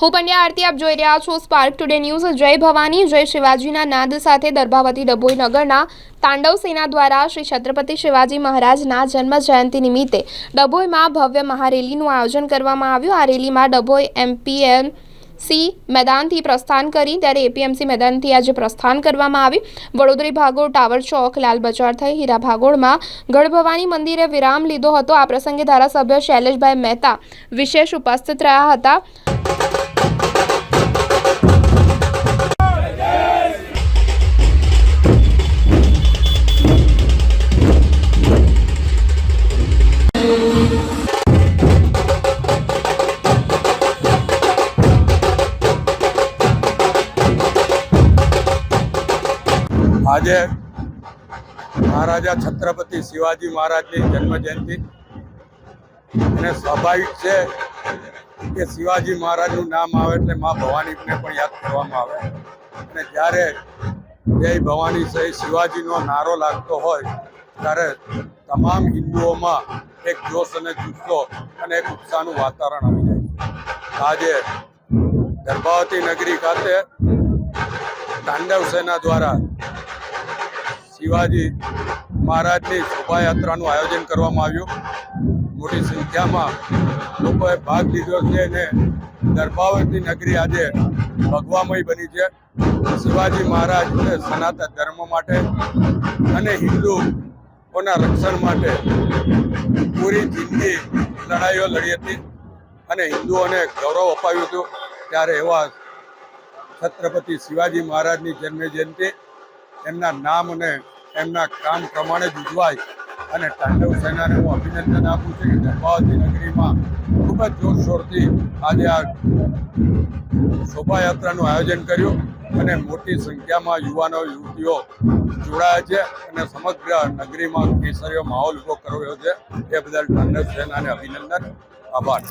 હું પંડ્યા આરતી, આપ જોઈ રહ્યા છો સ્પાર્ક ટુડે ન્યૂઝ જય ભવાની, જય શિવાજીના નાદ સાથે દર્ભાવતી ડભોઈ નગરના તાંડવ સેના દ્વારા શ્રી છત્રપતિ શિવાજી મહારાજના જન્મ જયંતિ નિમિત્તે ડભોઈમાં ભવ્ય મહારેલીનું આયોજન કરવામાં આવ્યું. આ રેલીમાં ડભોઈ એમપીએમ સી મેદાનથી પ્રસ્થાન કરી, ત્યારે એપીએમસી મેદાનથી આજે પ્રસ્થાન કરવામાં આવ્યું. વડોદરી ભાગોળ ટાવર ચોક, લાલ બજાર થઈ, હીરા ભાગોળમાં ગઢભવાની મંદિરે વિરામ લીધો હતો. આ પ્રસંગે ધારાસભ્ય શૈલેષભાઈ મહેતા વિશેષ ઉપસ્થિત રહ્યા હતા. આજે મહારાજા છત્રપતિ શિવાજી મહારાજની જન્મ જયંતિ અને સ્વાભાવિક છે કે શિવાજી મહારાજનું નામ આવે એટલે મા ભવાનીને પણ યાદ કરવામાં આવે. અને જ્યારે જય ભવાની સહી શિવાજીનો નારો લાગતો હોય, ત્યારે તમામ હિન્દુઓમાં એક જોશ અને જુસ્સો અને એક ઉત્સાહનું વાતાવરણ આવી જાય છે. આજે ગર્ભાવતી નગરી ખાતે તાંડવ સેના દ્વારા શિવાજી મહારાજની શોભાયાત્રાનું આયોજન કરવામાં આવ્યું. મોટી સંખ્યામાં લોકોએ ભાગ લીધો છે અને ગર્ભાવતી નગરી આજે ભગવામય બની છે. શિવાજી મહારાજ સનાતન ધર્મ માટે અને હિન્દુઓના રક્ષણ માટે પૂરી જિંદગી લડાઈઓ લડી હતી અને હિન્દુઓને ગૌરવ અપાવ્યું હતું. ત્યારે એવા છત્રપતિ શિવાજી મહારાજની જન્મ જયંતિ એમના નામ અને એમના કામ પ્રમાણે જ ઉજવાય. અને તાંડવ સેનાને હું અભિનંદન આપું છું કે ગર્ભાવતી નગરીમાં ખૂબ જ જોરશોરથી આજે આ શોભાયાત્રાનું આયોજન કર્યું અને મોટી સંખ્યામાં યુવાનો, યુવતીઓ જોડાયા છે અને સમગ્ર નગરીમાં કેસરીયો માહોલ ઊભો કર્યો છે. એ બદલ તાંડવ સેનાને અભિનંદન. આભાર.